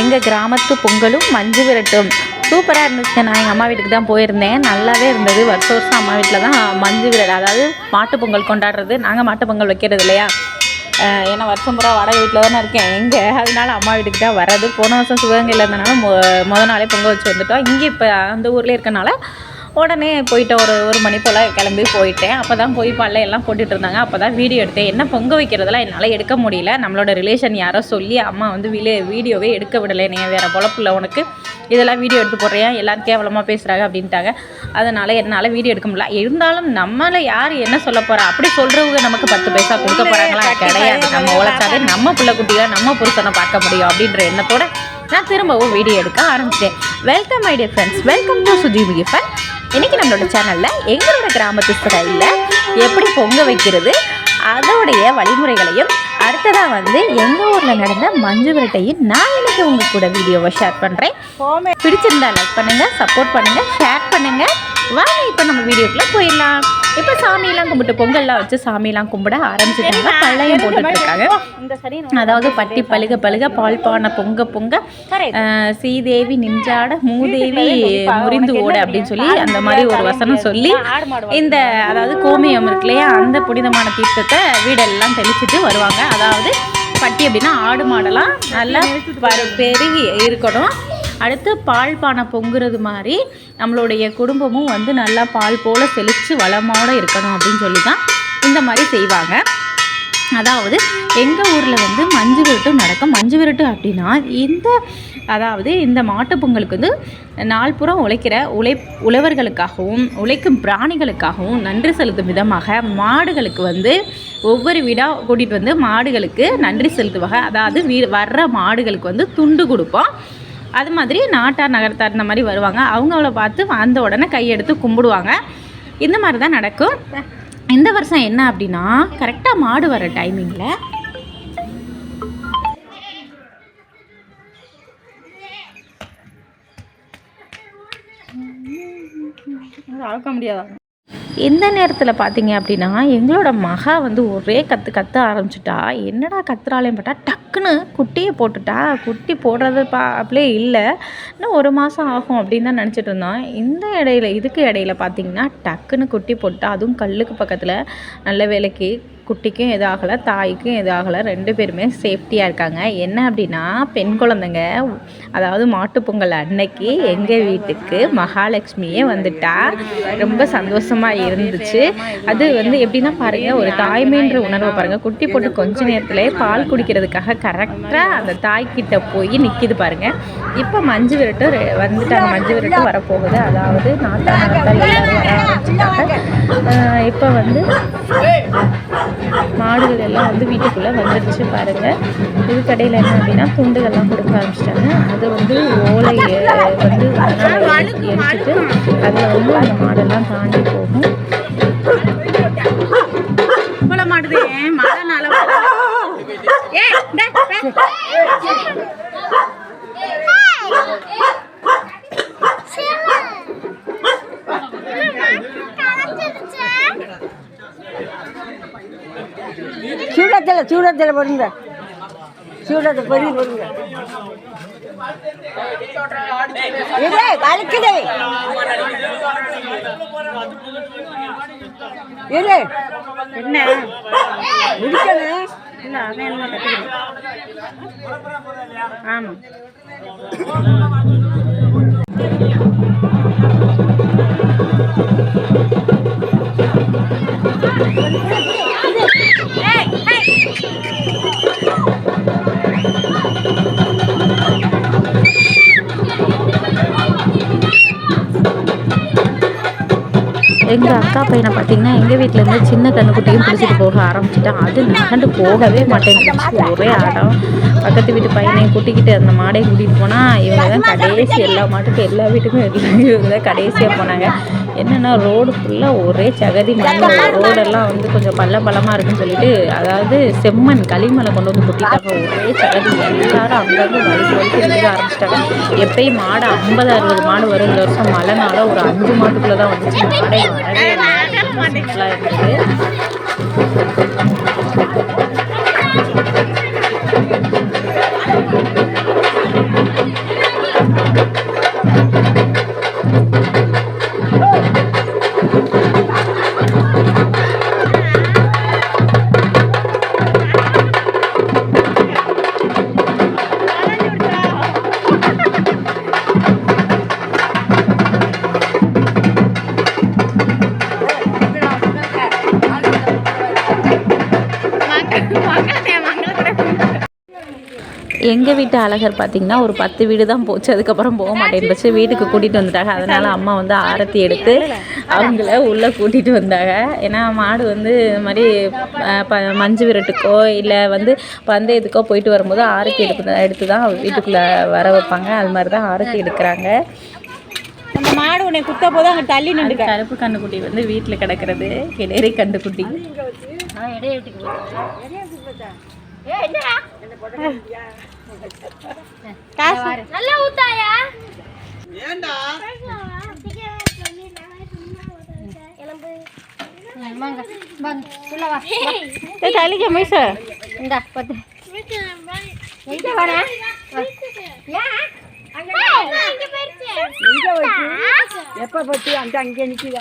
எங்கள் கிராமத்து பொங்கலும் மஞ்சு விரட்டும். சூப்பராக இருந்துச்சு நான் எங்கள் அம்மா வீட்டுக்கு தான் போயிருந்தேன். நல்லாவே இருந்தது. வருஷம் வருஷம் அம்மா வீட்டில் தான் மஞ்சு விரட் அதாவது மாட்டுப் பொங்கல் கொண்டாடுறது. நாங்கள் மாட்டு பொங்கல் வைக்கிறது இல்லையா? ஏன்னா வருஷம் பூரா வாடகை வீட்டில் தானே இருக்கேன். எங்கே? அதனால அம்மா வீட்டுக்கு தான் வர்றது. போன வருஷம் சிவகங்கையில் இருந்தனால மொ முத நாளே பொங்கல் வச்சு வந்துட்டோம். இங்கே இப்போ அந்த ஊர்லேயே இருக்கனால உடனே போயிட்டேன் ஒரு ஒரு மணி போல் கிளம்பி போயிட்டேன். அப்போ தான் போய் பல்ல எல்லாம் போட்டுட்டு இருந்தாங்க. அப்போ தான் வீடியோ எடுத்தேன். என்ன பொங்க வைக்கிறதெல்லாம் என்னால் எடுக்க முடியல. நம்மளோட ரிலேஷன் யாரோ சொல்லி அம்மா வந்து விலே வீடியோவே எடுக்க விடலை. நீ வேறு பொழப்பில்ல உனக்கு. இதெல்லாம் வீடியோ எடுத்து போடுறியா? எல்லாரும் கேவலமாக பேசுகிறாங்க அப்படின்ட்டாங்க. அதனால் என்னால் வீடியோ எடுக்க முடியல. இருந்தாலும் நம்மளை யார் என்ன சொல்ல போகிறா அப்படி சொல்கிறவங்க நமக்கு பத்து பைசா கொடுக்க போகிறாங்களா கிடையாது. நம்ம உழைச்சாலே நம்ம பிள்ளை குட்டிகளை நம்ம புருஷனை பார்க்க முடியும் அப்படின்ற எண்ணத்தோட நான் திரும்பவும் வீடியோ எடுக்க ஆரம்பிச்சிட்டேன். Welcome my dear friends welcome to Sujeevi fun இன்னைக்கு நம்மளோட சேனலில் எங்களோட கிராமத்து ஸ்டைலில் எப்படி பொங்க வைக்கிறது அதோடைய வழிமுறைகளையும் அடுத்ததாக வந்து எங்கள் ஊரில் நடந்த மஞ்சு விரட்டையும் நான் இன்னைக்கு உங்கள் கூட வீடியோவை ஷேர் பண்ணுறேன் பிடிச்சிருந்தா லைக் பண்ணுங்கள் சப்போர்ட் பண்ணுங்கள் ஷேர் பண்ணுங்கள் வாங்க இப்போ நம்ம வீடியோக்குள்ளே போயிடலாம். இப்போ சாமியெல்லாம் கும்பிட்டு பொங்கல்லாம் வச்சு சாமியெல்லாம் கும்பிட ஆரம்பிச்சிட்டாங்க. பள்ளையும் போட்டுட்டு இருக்காங்க இந்த சரி அதாவது பட்டி பழுக பழுக பால் பானை பொங்க பொங்க சீதேவி நின்றாட மூதேவி முறிந்து ஓட அப்படின்னு சொல்லி அந்த மாதிரி ஒரு வசனம் சொல்லி இந்த அதாவது கோமியம் இருக்கு இல்லையா அந்த புனிதமான தீர்த்தத்தை வீடெல்லாம் தெளிச்சிட்டு வருவாங்க. அதாவது பட்டி அப்படின்னா ஆடு மாடெல்லாம் நல்லா பரு- பெருகி இருக்கணும். அடுத்து பால் பானை பொங்குறது மாதிரி நம்மளுடைய குடும்பமும் வந்து நல்லா பால் போல் செழித்து வளமோடு இருக்கணும் அப்படின்னு சொல்லி தான் இந்த மாதிரி செய்வாங்க. அதாவது எங்கள் ஊரில் வந்து மஞ்சு விரட்டு நடக்கும். மஞ்சு விரட்டு அப்படின்னா இந்த அதாவது இந்த மாட்டுப் பொங்கலுக்கு வந்து நாள் புறம் உழைக்கிற உழை உழவர்களுக்காகவும் உழைக்கும் பிராணிகளுக்காகவும் நன்றி செலுத்தும் விதமாக மாடுகளுக்கு வந்து ஒவ்வொரு வீடாக கூட்டிகிட்டு வந்து மாடுகளுக்கு நன்றி செலுத்துவாங்க. அதாவது வீ வர்ற மாடுகளுக்கு வந்து துண்டு கொடுப்போம். அது மாதிரி நாட்டார் நகரத்தார் இந்த மாதிரி வருவாங்க. அவங்கள பார்த்து வந்த உடனே கையெடுத்து கும்பிடுவாங்க. இந்த மாதிரி தான் நடக்கும். இந்த வருஷம் என்ன அப்படின்னா கரெக்டாக மாடு வர டைமிங்கில் அழக்க முடியாதா? எந்த நேரத்தில் பார்த்தீங்க அப்படின்னா எங்களோட மகா வந்து ஒரே கற்று கத்த ஆரம்பிச்சிட்டா. என்னடா கத்துறாலேன்னு பார்த்தா டக்குன்னு குட்டியை போட்டுட்டா. குட்டி போடுறது பா அப்படியே இல்லை. இன்னும் ஒரு மாதம் ஆகும் அப்படின்னு தான் நினச்சிட்டு இருந்தோம். இந்த இடையில இதுக்கு இடையில பார்த்தீங்கன்னா டக்குன்னு குட்டி போட்டா அதுவும் கல்லுக்கு பக்கத்தில் நல்ல வேலைக்கு குட்டிக்கும் எதுவும் ஆகலை தாய்க்கும் எதுவும் ஆகலை ரெண்டு பேருமே சேஃப்டியாக இருக்காங்க. என்ன அப்படின்னா பெண் குழந்தைங்க அதாவது மாட்டுப்பொங்கல் அன்னைக்கு எங்கள் வீட்டுக்கு மகாலட்சுமியே வந்துட்டா. ரொம்ப சந்தோஷமாக இருந்துச்சு. அது வந்து எப்படின்னா பாருங்கள் ஒரு தாய்மைன்ற உணர்வை பாருங்கள் குட்டி போட்டு கொஞ்ச நேரத்தில் பால் குடிக்கிறதுக்காக கரெக்டாக அந்த தாய்கிட்ட போய் நிற்கிது பாருங்கள் இப்போ மஞ்சு விரட்டு வந்துட்டாங்க மஞ்சு விரட்டு வரப்போகுது. அதாவது நாட்டா நாட்டால் எல்லாரும் வர ஆரம்பிச்சிட்டாங்க. இப்போ வந்து மாடுகள் எல்லாம் வந்து வீட்டுக்குள்ளே வந்துடுச்சு பாருங்கள் இதுக்கடையில் என்ன அப்படின்னா துண்டுகள்லாம் கொடுக்க ஆரம்பிச்சிட்டாங்க. அது வந்து ஓலை வந்து எரிச்சிட்டு அதில் வந்து அந்த மாடெல்லாம் தாண்டி போகும். போல மாட்டுது மழைனால சூடத்தில் சூடத்தில் வருங்க சூடத்தில் பெரிய வருங்க இது வலிக்குது. இது என்ன? முடிக்கணும். இல்ல அவன் என்ன எங்கள் அக்கா பையனை பார்த்தீங்கன்னா எங்கள் வீட்டிலேருந்து சின்ன கண்ணுக்குட்டியும் பிடிச்சிட்டு போக ஆரம்பிச்சிட்டான் அது நகண்டு போகவே மாட்டேங்குது ஒரே ஆடம். பக்கத்து வீட்டு பையனையும் கூட்டிக்கிட்டு அந்த மாடையும் கூட்டிகிட்டு போனால் இவங்க தான் கடைசி எல்லா மாட்டுக்கும் எல்லா வீட்டுக்கும் இவங்க தான் கடைசியாக போனாங்க. என்னென்னா ரோடு ஃபுல்லாக ஒரே சகதி மண் ரோடெல்லாம் வந்து கொஞ்சம் பள்ள பள்ளமாக இருக்குன்னு சொல்லிட்டு அதாவது செம்மண் களிமலை கொண்டு வந்து கொட்டிட்டாங்க ஒரே சகதி. எல்லாரும் அங்கங்கே வலிக்கு வலிக்கு இருக்க ஆரம்பிச்சிட்டாங்க. எப்பயும் மாடு ஐம்பது அறுபது மாடு வரும். இந்த வருஷம் மழைனால ஒரு அஞ்சு மாட்டுக்குள்ளே தான் வந்துச்சு மாடே வரவே சிம்பிளாக இருந்தது Thank you. எங்கள் வீட்டு அழகர் பார்த்திங்கன்னா ஒரு பத்து வீடு தான் போச்சு. அதுக்கப்புறம் போக மாட்டேன்னு வச்சு வீட்டுக்கு கூட்டிகிட்டு வந்துட்டாங்க. அதனால் அம்மா வந்து ஆரத்தி எடுத்து அவங்கள உள்ளே கூட்டிகிட்டு வந்தாங்க. ஏன்னா மாடு வந்து இது மாதிரி ப மஞ்சு விரட்டுக்கோ இல்லை வந்து பந்தயத்துக்கோ போயிட்டு வரும்போது ஆரத்தி எடுத்து எடுத்து தான் வீட்டுக்குள்ளே வர வைப்பாங்க. அது மாதிரி தான் ஆரத்தி எடுக்கிறாங்க. அந்த மாடு உன்னை குத்த போது அங்கே தள்ளி நின்றுக்க. கருப்பு கண்ணுக்குட்டி வந்து வீட்டில் கிடக்கிறது. கிடரி கண்டுக்குட்டி நல்லா ஊத்தாயா? தள்ளிக்க மீச. இந்தா பத்து. எங்க வர? எங்கே வச்சு எப்போ பற்றி அந்த அங்கே நிற்கிதா